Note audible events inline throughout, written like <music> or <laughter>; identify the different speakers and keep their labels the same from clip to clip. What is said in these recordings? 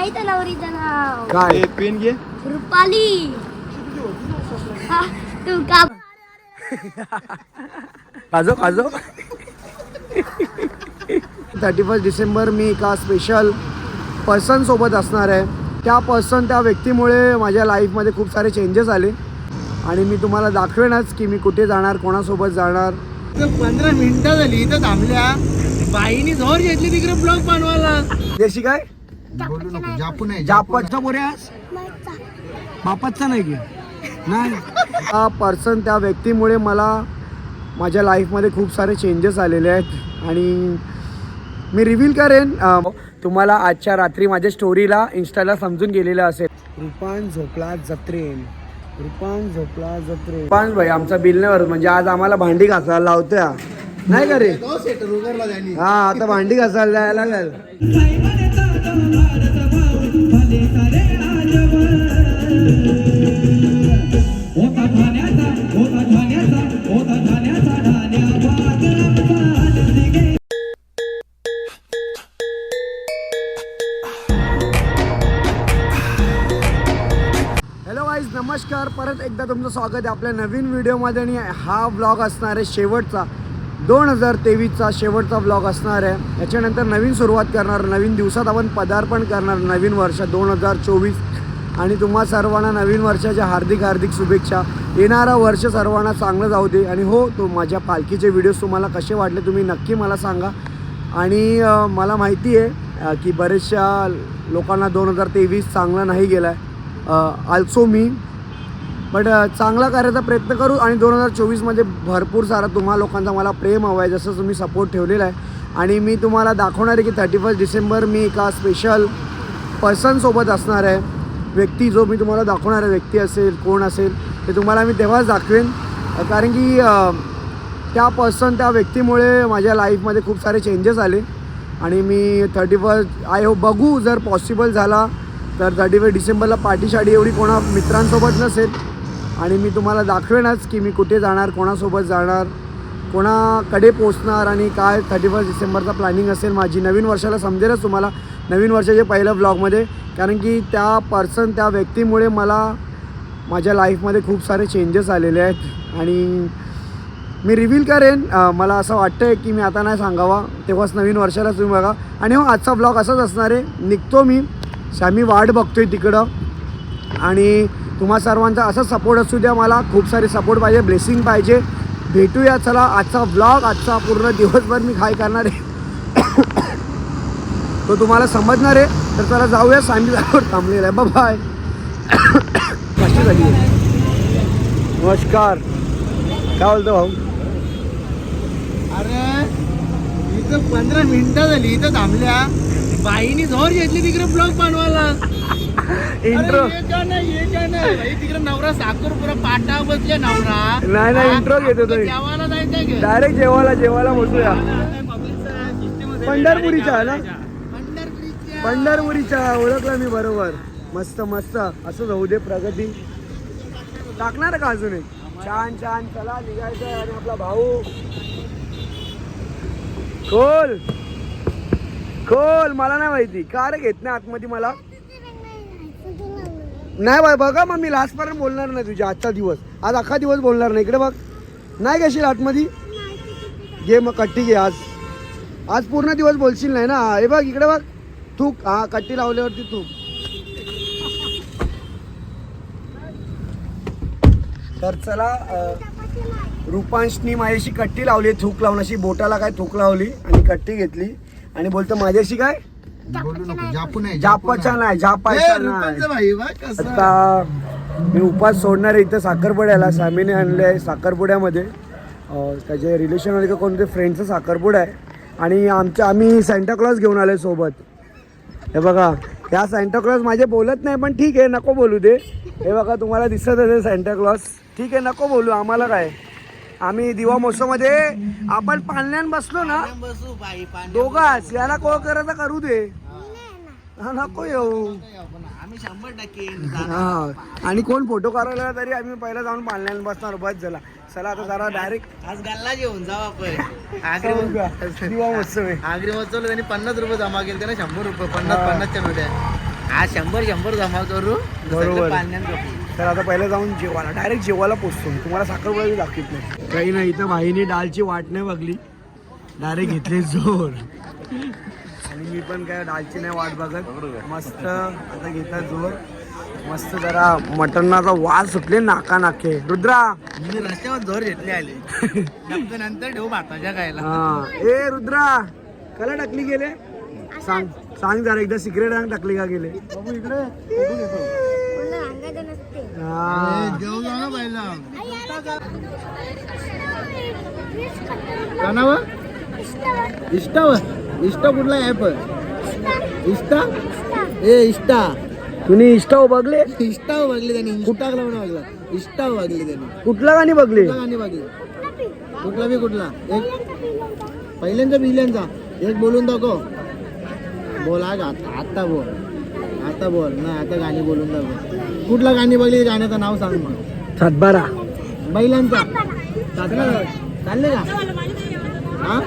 Speaker 1: माहीत आहे नवरीचं नाव?
Speaker 2: काय?
Speaker 3: पेन घे.
Speaker 1: रुपाली. हा, तू का?
Speaker 2: काजो काजो. थर्टी फर्स्ट डिसेंबर मी एका स्पेशल पर्सन सोबत असणार आहे. त्या पर्सन त्या व्यक्तीमुळे माझ्या लाईफमध्ये खूप सारे चेंजेस आले. आणि मी तुम्हाला दाखवेनच की मी कुठे जाणार कोणासोबत जाणार.
Speaker 3: पंधरा मिनिटं झाली इथं थांबल्या. बाईनी जोर घेतली तिकडे ब्लॉग बनवायला.
Speaker 2: देशी काय?
Speaker 3: बोलू नको. जापू नाही
Speaker 2: जापचा बोऱ्यास बापाचा नाही की? नाही. <laughs> हा पर्सन त्या व्यक्तीमुळे मला माझ्या लाईफमध्ये खूप सारे चेंजेस आलेले आहेत. आणि मी रिव्हील करेन. तुम्हाला आजच्या रात्री माझ्या स्टोरीला इन्स्टाला समजून गेलेलं असेल. रुपान झोपला जत्रेन. रुपान झोपला जत्रेन. रुपान भाई आमचा बिल नाही भरत. म्हणजे आज आम्हाला भांडी घासायला लावत्या. नाही का रे? हा आता भांडी घासायला जायला लागेल नमस्कार. परत एकदा तुमचं स्वागत आहे आपल्या नवीन व्हिडिओमध्ये आणि हा ब्लॉग असणार आहे शेवटचा. दोन हजार तेवीसचा शेवटचा ब्लॉग असणार आहे. याच्यानंतर नवीन सुरुवात करणार नवीन दिवसात आपण पदार्पण करणार नवीन वर्ष दोन हजार चोवीस. आणि तुम्हा सर्वांना नवीन वर्षाच्या हार्दिक हार्दिक शुभेच्छा. येणारा वर्ष सर्वांना चांगलं जाऊ दे. आणि हो तो माझ्या पालखीचे व्हिडिओज तुम्हाला कसे वाटले तुम्ही नक्की मला सांगा. आणि मला माहिती आहे की बरेचशा लोकांना दोन हजार तेवीस चांगला नाही गेला आहे आल्सो मी बट uh, चांगला करायचा प्रयत्न करू आणि दोन हजार चोवीसमध्ये भरपूर सारा तुम्हा लोकांचा मला प्रेम हवा आहे जसं तुम्ही सपोर्ट ठेवलेला आहे. आणि मी तुम्हाला दाखवणार आहे की थर्टी फर्स्ट डिसेंबर मी एका स्पेशल पर्सनसोबत असणार आहे. व्यक्ती जो मी तुम्हाला दाखवणार आहे व्यक्ती असेल कोण असेल ते तुम्हाला मी तेव्हाच दाखवेन. कारण की त्या पर्सन त्या व्यक्तीमुळे माझ्या लाईफमध्ये खूप सारे चेंजेस आले. आणि मी थर्टी फर्स्ट आय होप बघू जर पॉसिबल झाला तर थर्टी फर्स्ट डिसेंबरला पार्टी शाडी एवढी कोणा मित्रांसोबत नसेल. आणि मी तुम्हाला दाखवेनच की मी कुठे जाणार कोणासोबत जाणार कोणाकडे पोचणार आणि काय थर्टी फर्स्ट डिसेंबरचा प्लॅनिंग असेल माझी. नवीन वर्षाला समजेलच तुम्हाला नवीन वर्षाच्या पहिल्या ब्लॉगमध्ये कारण की त्या पर्सन त्या व्यक्तीमुळे मला माझ्या लाईफमध्ये खूप सारे चेंजेस आलेले आहेत. आणि मी रिव्हील करेन. मला असं वाटतं आहे की मी आता नाही सांगावा. तेव्हाच नवीन वर्षाला तुम्ही बघा. आणि हो आजचा ब्लॉग असाच असणार आहे. निघतो मी. श्यामी वाट बघतोय तिकडं. आणि तुम्हा सर्वांचा असा सपोर्ट असू द्या. मला खूप सारे सपोर्ट पाहिजे ब्लेसिंग पाहिजे. भेटूया. चला आजचा ब्लॉग आजचा पूर्ण दिवसभर मी काय करणार आहे? <coughs> तो तुम्हाला समजणार आहे. तर चला जाऊया. सामी जागेवर थांबलेला आहे. बाय <coughs> कशी झाली? नमस्कार. काय बोलतो भाऊ?
Speaker 3: अरे इथं पंधरा मिनिटं झाली. इथं थांबल्या. बाईनी जोर घेतली तिकडे ब्लॉग बनवायला.
Speaker 2: इंट्रो
Speaker 3: नाही नाही बाई तिकडे नवरा साखर पुरा पाटा बसले नवरा.
Speaker 2: नाही, नाही, intro घेतो.
Speaker 3: जेवायला जायचं
Speaker 2: डायरेक्ट जेवायला जेवायला बसूया.
Speaker 3: पंढरपुरीच्या
Speaker 2: ना?
Speaker 3: पंढरपुरीच्या.
Speaker 2: ओळखला मी बरोबर. मस्त मस्त. असं जाऊ दे प्रगती. टाकणार का अजून एक? छान छान. चला निघायचं आणि आपला भाऊ. खोल. खोल मला नाही माहिती. का रे घेत नाही आतमध्ये मला. नाही बाय बघा मग मी लास्टपर्यंत बोलणार नाही तुझ्या आजचा दिवस. आज अख्खा दिवस बोलणार नाही. इकडे बघ. नाही घेशील आतमध्ये? घे मग कट्टी घे आज. आज पूर्ण दिवस बोलशील नाही ना? हे बघ इकडे बघ. थूक. हा कट्टी लावल्यावरती थूक. तर चला रूपांशनी रुपांशनी माझ्याशी कट्टी लावली. थूक लावून अशी बोटाला काय थूक लावली आणि कट्टी घेतली. आणि बोलतो माझ्याशी काय?
Speaker 3: बोलू नको जापू नाही
Speaker 2: जापाचा नाही.
Speaker 3: भाई कसं?
Speaker 2: आता मी उपास सोडणार आहे इथं साखरपुड्याला. सामीने आणले आहे साखरपुड्यामध्ये. अं, त्याचे रिलेशनमध्ये का कोणते? फ्रेंडचं साखरपुडा आहे. आणि आमच्या आम्ही सँटाक्लॉज घेऊन आलो सोबत. हे बघा ह्या सँटाक्लॉज माझे बोलत नाही पण ठीक आहे नको बोलू दे. हे बघा तुम्हाला दिसत असेल सँटाक्लॉज ठीक आहे नको बोलू आम्हाला काय? आम्ही दिवा महोत्सवमध्ये आपण पाळण्यान बसलो ना
Speaker 3: बसू बाई
Speaker 2: दोघाच. याला कोळ करायचा करू दे. हा, नको येऊ.
Speaker 3: आम्ही शंभर टक्के
Speaker 2: हा. आणि कोण फोटो काढायला तरी आम्ही पहिला जाऊन पाळण्याला बसणार बस झाला चला आता जरा डायरेक्ट
Speaker 3: आज गल्ला घेऊन जाऊ आपण. आगरी
Speaker 2: दिवा महोत्सव आहे.
Speaker 3: आगरी महोत्सवला त्यांनी पन्नास रुपये जमा केले ना शंभर रुपये पन्नास. पन्नासच्या नोट्या. हा शंभर शंभर जमा करू.
Speaker 2: बरोबर.
Speaker 3: जमू.
Speaker 2: तर आता पहिले जाऊन जेवायला. डायरेक्ट जेवायला पोचतो तुम्हाला साखरपुडा दाखवत नाही. काही नाही इथं भाईने डालची वाट नाही बघली. डायरेक्ट घेतले जोर. आणि मी पण काय डालची नाही वाट बघत. मस्त आता घेतात जोर. मस्त जरा मटणाचा वास सुटले नाका नाके रुद्रा
Speaker 3: रस्त्यावर जोर घेतले आले. नंतर ठेवू भाताच्या खायला.
Speaker 2: हा. ए रुद्रा! कला टाकली गेले? सांग सांग जरा एकदा सिक्रेट टाकली का गेले?
Speaker 3: बाबू इकडे.
Speaker 2: हा.
Speaker 3: जेवू जाऊ ना कानावर?
Speaker 1: इष्टावर,
Speaker 3: इष्टावर इष्टा कुठला ऍप
Speaker 1: इष्टा,
Speaker 3: इष्टा?
Speaker 1: इष्टा.
Speaker 3: ए इष्टा.
Speaker 2: तुम्ही इष्टा बघले
Speaker 3: इष्टा बघली त्यांनी. इंस्टाग्राम बघला इष्टा बघली त्यांनी.
Speaker 2: कुठला गाणी बघले?
Speaker 3: गाणी बघली?
Speaker 1: कुठला
Speaker 3: बी कुठला? एक.
Speaker 1: पहिल्यांदा
Speaker 3: बिल्यांचा एक बोलून दाखव. बोल आता बोल. आता बोल नाही आता गाणी बोलून दाखव. कुठला गाणी बघली गाण्याचं नाव सांग मग.
Speaker 2: सातबारा.
Speaker 3: बैलांचा. सातबारा. चालले का? हा?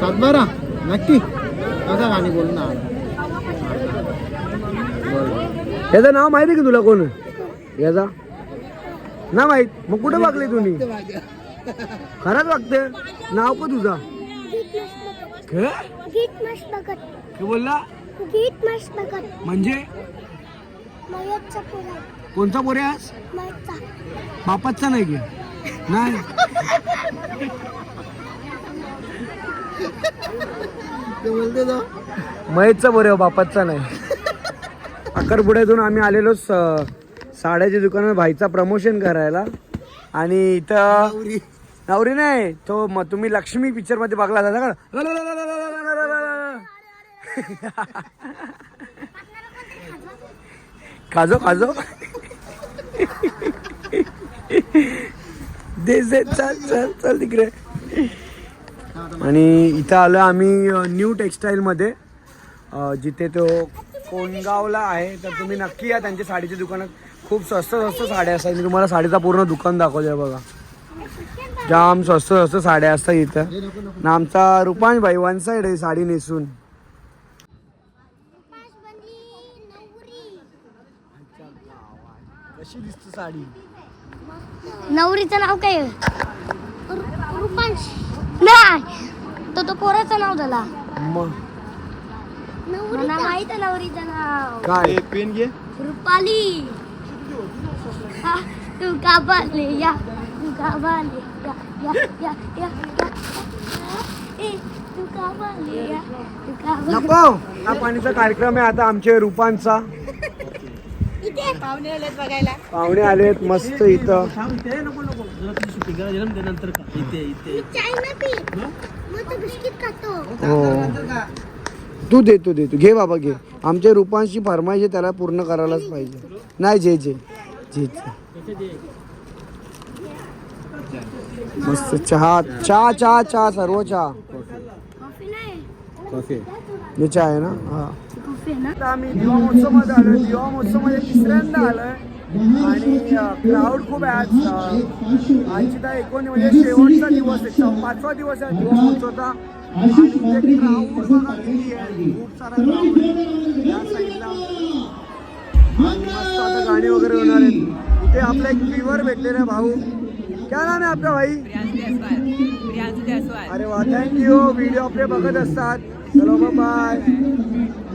Speaker 3: सातबारा? नक्की. कसा गाणी बोलून ना
Speaker 2: याचं नाव माहिती की तुला कोण? याचा? ना माहीत. मग कुठं बघले तुम्ही? खरंच बघते नाव का तुझा? बोलला?
Speaker 1: गीत मस्त बघत
Speaker 2: म्हणजे?
Speaker 1: मयतचा पुरा.
Speaker 2: कोणता पोरे आज?
Speaker 1: मयतचा.
Speaker 2: बापाचा नाही की? नाही?
Speaker 3: ते बोलते तो.
Speaker 2: महेशचा बरे बापाचा नाही. अक्करपुड्यातून आम्ही आलेलो स- साड्याच्या दुकानात भाईचा प्रमोशन करायला. आणि इथं नवरी. नाही तो मग तुम्ही लक्ष्मी पिक्चरमध्ये बघला होता का खाजो खाजो. दे दे चल चल चल तिकडे. आणि इथं आलो आम्ही न्यू टेक्स्टाईलमध्ये जिथे तो कोणगावला आहे तर तुम्ही नक्की या. त्यांच्या साडीच्या दुकानात खूप स्वस्त स्वस्त साड्या असतात. मी तुम्हाला साडीचा पूर्ण दुकान दाखवतोय बघा. जाम स्वस्त स्वस्त साड्या असतात इथं. ना आमचा रुपांश भाई वन साईड आहे साडी नेसून. साडी.
Speaker 1: नवरीचं नाव काय? रुपांश. नाही तो तो पोराचं नाव झाला.
Speaker 2: मग.
Speaker 1: मला माहीत आहे नवरीचं नाव.
Speaker 2: काय?
Speaker 3: पेन घे.
Speaker 1: रुपाली. हा, तू का बाले? या तू का बाले? या या या या या. ए, तू का बाले? या तू का बाले?
Speaker 2: नको. हा पाणीचा कार्यक्रम आहे आता आमच्या रुपांचा. पाहुणे आलेत मस्त इथं
Speaker 1: मी चाय ना पी मग तो बिस्किट खातो
Speaker 2: हो. तू दे तू दे तू घे बाबा घे. आमच्या रूपांशी फरमाईश आहे, त्याला पूर्ण करायलाच पाहिजे. नाही जे जे. जे जे. मस्त चहा चहा चहा चहा सर्व चहा.
Speaker 1: कॉफी नाही.
Speaker 3: कॉफी.
Speaker 2: हे चहा आहे ना? हा.
Speaker 1: कॉफी आहे ना?
Speaker 2: आता आम्ही दिवा महोत्सवमध्ये आलोय. दिवा महोत्सवमध्ये तिसऱ्यांदा आलोय. आणि क्राऊड खूप आहे आज. आजची तर एकोणी म्हणजे शेवटचा दिवस आहे. पाचवा दिवस आहे. दिवा महोत्सवचा आणि खूप सारा या साईडला. आता गाणी वगैरे होणार आहेत. इथे आपला एक व्ह्युअर भेटलेला भाऊ. क्या नाम आहे आपला भाई? अरे वा थँक्यू व्हिडिओ आपले बघत असतात. चलो बाय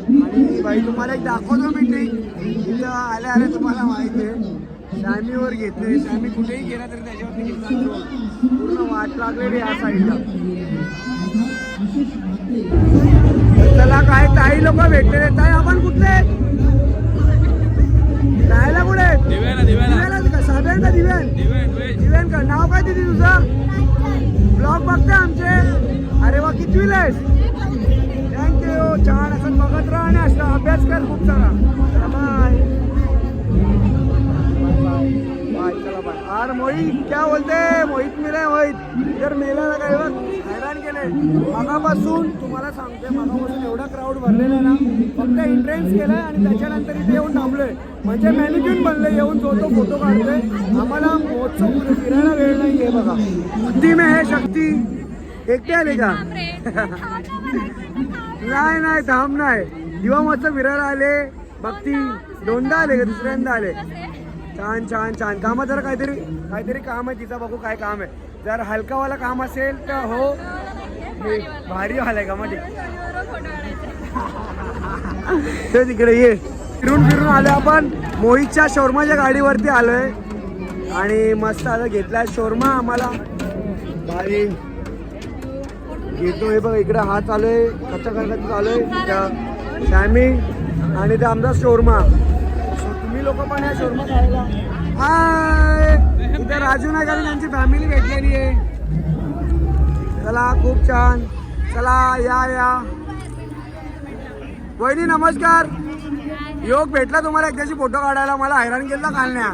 Speaker 2: आणि बाई तुम्हाला एक दाखवतो मी ट्रिक इथं आल्या आल्या तुम्हाला माहिती आहे. सॅमीवर घेतले. सॅमी कुठेही गेला तरी त्याच्यावरती. पूर्ण वाट लागलेली या साईडला तर चला काय ताई लोक भेटलेले ताई आपण कुठले? राहायला कुठे आहेत? दिव्याला का? साधारण का दिव्यान दिव्यान का? नाव काय दिदी तुझं? ब्लॉग बघते आमचे. अरे वा किती आहेस थँक्यू छान असं बघत राहा आणि असं अभ्यास कर खूप सारा. बाय बाय चला बाय अरे मोहित क्या बोलते? मोहित मिले मोहित. जर मेला ना काय बघ हैराण केले. मगापासून तुम्हाला सांगते मगापासून एवढा क्राऊड भरलेला आहे ना फक्त एंट्रन्स केलाय आणि त्याच्यानंतर इथे येऊन थांबलोय. म्हणजे मॅनेजमेंट बनलं येऊन जो तो फोटो काढतोय. आम्हाला महोत्सव पुढे फिरायला वेळ नाही आहे बघा. में है शक्ती. एकटे आले का नाही नाही थांब नाही. दिवा महोत्सव फिरायला आले. भक्ती दोनदा आले का? दुसऱ्यांदा आले. छान छान छान. कामात जरा काहीतरी काहीतरी काम आहे तिचा बघू काय काम आहे. जर हलकावाला काम असेल तर हो. हे भारी वाला आहे का मग ते <laughs> तिकडे ये. फिरून फिरून आलो आपण. मोहितच्या शोरमाच्या गाडीवरती आलोय. आणि मस्त आता घेतलाय शोरमा आम्हाला. भारी घेतो. हे बघ इकडे हा चालू आहे. कच्चा करण्याचं चालू आहे. शॅमी आणि ते आमचा शोरमा. तुम्ही लोक पण या शोरमा खायला. हाय! इथे राजू आणि त्यांची फॅमिली भेटलेली आहे. चला खूप छान. चला या या. वहिनी नमस्कार. योग भेटला तुम्हाला एकदाची फोटो काढायला. मला हैराण केलं कालण्या.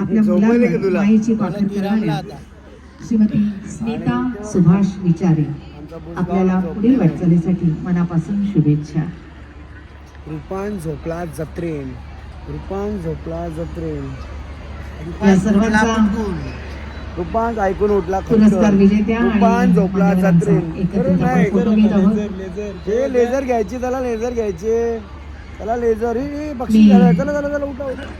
Speaker 4: आपल्या मुलांवर? मायेची करणाऱ्या श्रीमती स्मिता सुभाष विचारे आपल्याला पुढील. वाटचालीसाठी मनापासून शुभेच्छा.
Speaker 2: रुपान झोपला जत्रेन. रुपान झोपला जत्रेन.
Speaker 4: या सर्वांचा
Speaker 2: रुपान ऐकून उठला.
Speaker 4: पुरस्कार विजेत्या आणि
Speaker 2: रुपान झोपला जत्रेन.
Speaker 4: आहोत.
Speaker 2: हे लेझर घ्यायची चला लेझर घ्यायचे. चला लेझर. हे बक्षीस. चला चला चला उठा उठा.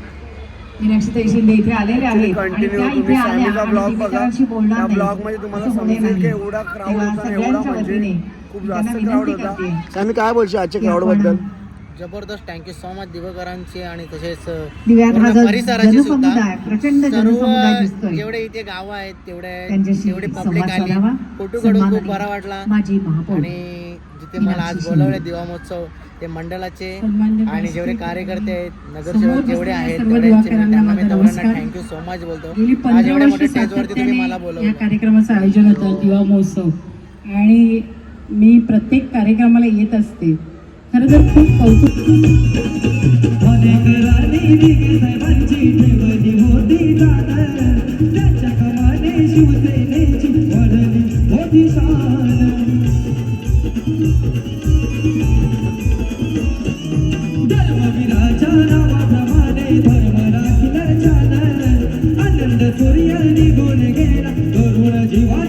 Speaker 4: मीनाक्षी शिंदे इथे आलेले आहेत आणि त्या आल्या आणि बोलणार नाही. असं होणे नाही. तेव्हा सगळ्यांच्या
Speaker 2: म्हणजे
Speaker 4: वतीने त्यांना विनंती करते.
Speaker 2: आम्ही काय बोलशील आजच्या क्राऊडबद्दल?
Speaker 3: जबरदस्त. थँक्यू सो मच दिवकरांचे आणि तसेच
Speaker 4: हा
Speaker 3: परिसराचे
Speaker 4: जनसमुदाय, प्रचंड जनसमुदाय
Speaker 3: सर्व
Speaker 4: दिसतोय.
Speaker 3: जेवढे इथे गाव आहेत तेवढे तेवढे पब्लिक आली. फोटो काढून खूप बरा वाटला. आणि जिथे मला आज बोलवले. दिवा महोत्सव. ते मंडळाचे आणि जेवढे कार्यकर्ते आहेत नगरसेवक जेवढे आहेत त्यांना मी. थँक्यू सो मच बोलतो. आज एवढ्या मोठ्या स्टेजवरती तुम्ही मला बोलवलं.
Speaker 4: या कार्यक्रमाचं आयोजन होतं दिवा महोत्सव. आणि मी प्रत्येक कार्यक्रमाला येत असते. खरं तर खूप कौतुक.
Speaker 5: धर्मवीराच्या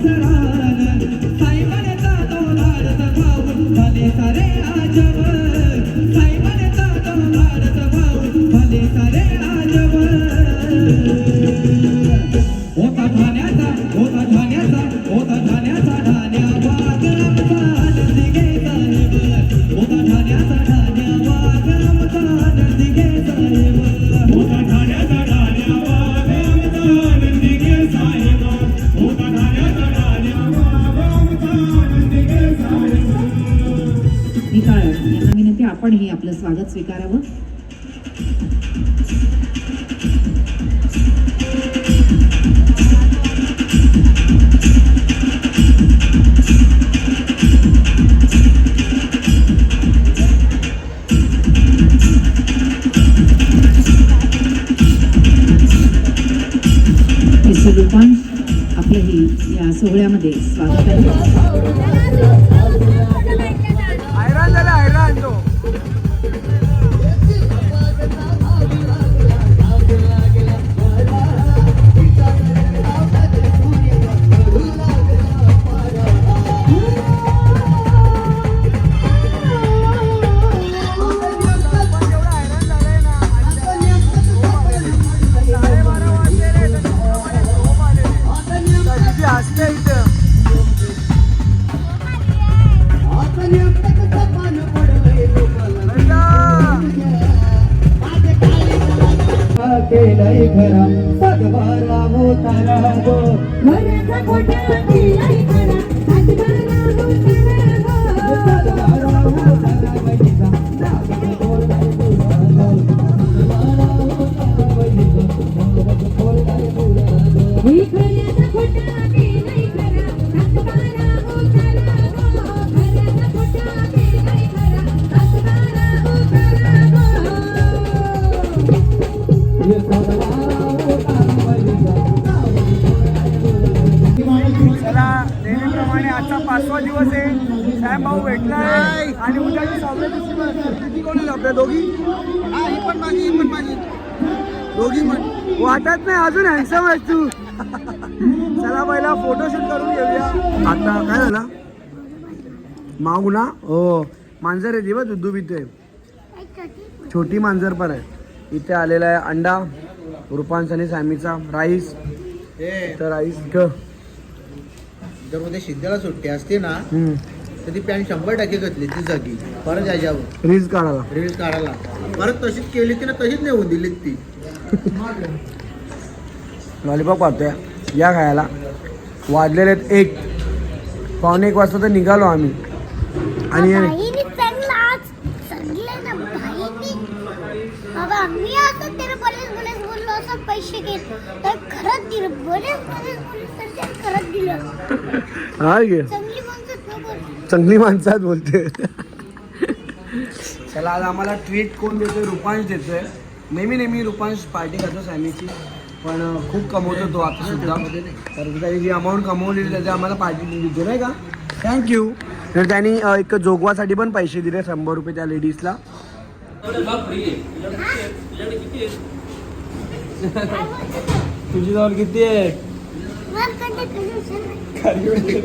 Speaker 5: रान. साई म्हणता तो भारत भाऊ झाले सारे
Speaker 4: आचार सोहळ्यामध्ये स्वागत आहे.
Speaker 2: झालं माऊ ना? हो. मांजर आहे दिवस दुधू इथे छोटी मांजर पण आहे. इथे आलेला आहे अंडा रुपांस आणि सॅमीचा राईस.
Speaker 3: हे.
Speaker 2: तर राईस ग
Speaker 3: जर उद्या शिद्द्याला सुट्टी असते ना. तर ती पॅन्ट शंभर टक्के घेतली ती जागी. परत याच्यावर.
Speaker 2: रील्स काढायला.
Speaker 3: रील्स काढायला. परत तशीच केली ती ना तशीच नेऊन दिली ती.
Speaker 2: लॉलीपॉप पाहतोय या खायला. वाजलेले आहेत एक. पावणे एक वाजता तर निघालो आम्ही. आणि हा घे
Speaker 1: चांगली
Speaker 2: माणसात बोलते. चला आज आम्हाला ट्रीट कोण देतोय? रुपांश देतोय. नेहमी नेहमी रुपांश पार्टी करतो सॅमीची. पण खूप कमवतो तो आता सुद्धा. तर त्याची जी अमाऊंट कमवलेली त्याची आम्हाला पार्टी देतो नाही का? थँक्यू तर त्यांनी एक जोगवासाठी पण पैसे दिले शंभर रुपये त्या लेडीजला. तुझी जवळ किती आहे?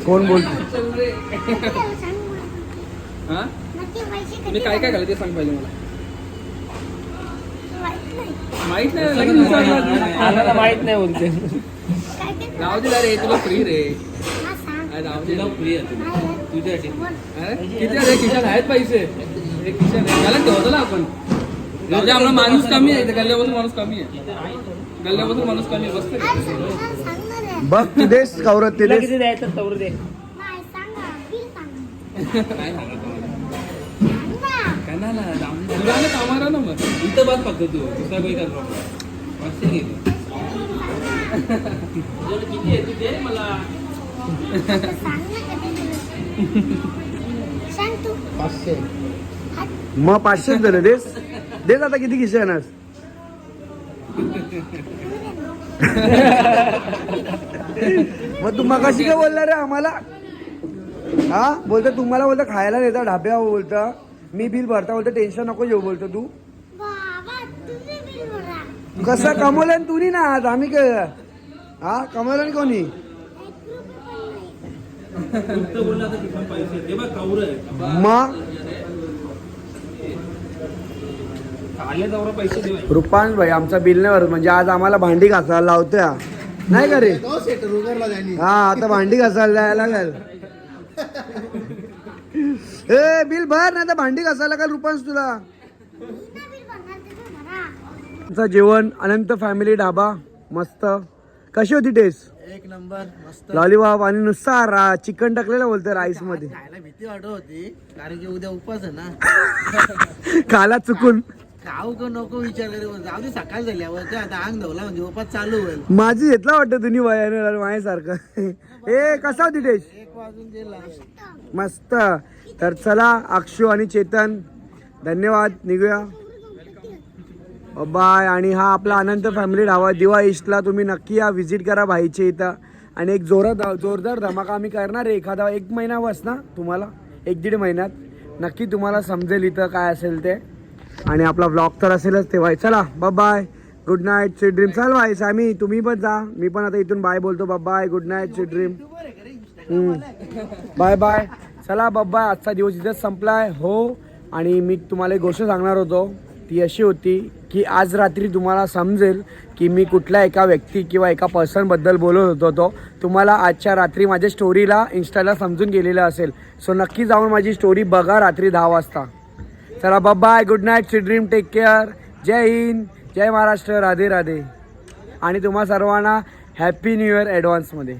Speaker 2: कोण बोलतो
Speaker 6: हा
Speaker 1: कधी
Speaker 6: काय काय घाला ते सांग पाहिजे मला.
Speaker 1: माहीत नाही.
Speaker 6: माहीत नाही. लगेच विचारलं
Speaker 5: माहीत नाही बोलते.
Speaker 6: राहू दे रे तुला फ्री रे.
Speaker 1: हा
Speaker 6: राहू दे फ्री आहे तुझ्यासाठी. किती रे? खिशात आहेत पैसे. आहे. त्याला ठेवतो ना आपण. दे आपला माणूस कमी आहे. गल्ल्यापासून माणूस कमी आहे. गल्ल्यापासून माणूस कमी आहे. बसते
Speaker 2: बघ तू देस कवरत ते देस
Speaker 5: द्यायचं? तवर दे.
Speaker 1: नाही सांगा बिल सांग.
Speaker 6: काय सांग
Speaker 1: ना
Speaker 6: ना ना कामाला ना मग. इथं बस फक्त तू. दुसरा काही मस्त. किती आहे मला
Speaker 3: पाचशे.
Speaker 2: मग पाचशेच झालं देस. देस आता किती खिशे येणार? मग तू मगाशी काय बोलला रे आम्हाला? हा? बोलतो तुम्हाला बोलतो खायला नेता ढाब्यावर बोलता. मी बिल भरता बोलतो टेन्शन नको येऊ बोलतो तू.
Speaker 1: बाबा तुम्ही बिल भरा.
Speaker 2: कसं कमवलं तुम्ही ना आज? आम्ही काय हा कमवलं आणि कोणी? मग? रुपांश भाई आमचा बिल नाही भरत. म्हणजे आज आम्हाला भांडी घासायला लावत्या. नाही का रे? हा आता भांडी घासायला जायला लागेल. ए बिल भर नाही तर भांडी घासायला लागेल रुपांश तुला. आमचं जेवण अनंत फॅमिली ढाबा मस्त. कशी होती टेस्ट
Speaker 3: एक नंबर मस्त.
Speaker 2: लॉलीपॉप आणि नुसता रा चिकन टाकलेलं बोलतं राईसमध्ये
Speaker 3: खायला भीती वाटत होती कारण की उद्या उपास आहे ना. <laughs>
Speaker 2: खाला चुकून.
Speaker 3: खाऊ का नको विचार करे जाऊ दे सकाळ झाली आवं. ते आता अंग धवला म्हणजे उपास चालू होईल.
Speaker 2: माझी घेतला वाटतं तुम्ही वयाने माझ्यासारखं. ए कसा होती मस्त. तर चला अक्षू आणि चेतन धन्यवाद निघूया. बाय आणि हा आपला अनंत फॅमिली ढावा दिवा ईस्टला तुम्ही नक्की या व्हिजिट करा भाईचे इथं. आणि एक जोरात जोरदार धमाका आम्ही करणार आहे एखादा एक महिना बस ना तुम्हाला? एक दीड महिन्यात. नक्की तुम्हाला समजेल इथं काय असेल ते. आणि आपला ब्लॉग तर असेलच तेव्हा चला bye good night sweet dream चाल भाई सामी तुम्ही पण जा. मी पण आता इथून बाय बोलतो. Bye good night sweet dream bye bye चला बाबा आजचा दिवस इथेच संपलाय. हो आणि मी तुम्हाला एक गोष्ट सांगणार होतो. ती अशी होती की आज रात्री तुम्हाला समजेल की मी कुठल्या एका व्यक्ती किंवा एका पर्सनबद्दल बोलत होतो तो तुम्हाला आजच्या रात्री माझ्या स्टोरीला इन्स्टाला समजून गेलेलं असेल. सो नक्की जाऊन माझी स्टोरी बघा रात्री दहा वाजता. चला bye good night sweet dream take care जय हिंद जय महाराष्ट्र राधे राधे. आणि तुम्हा सर्वांना हॅपी न्यू इयर ॲडव्हान्समध्ये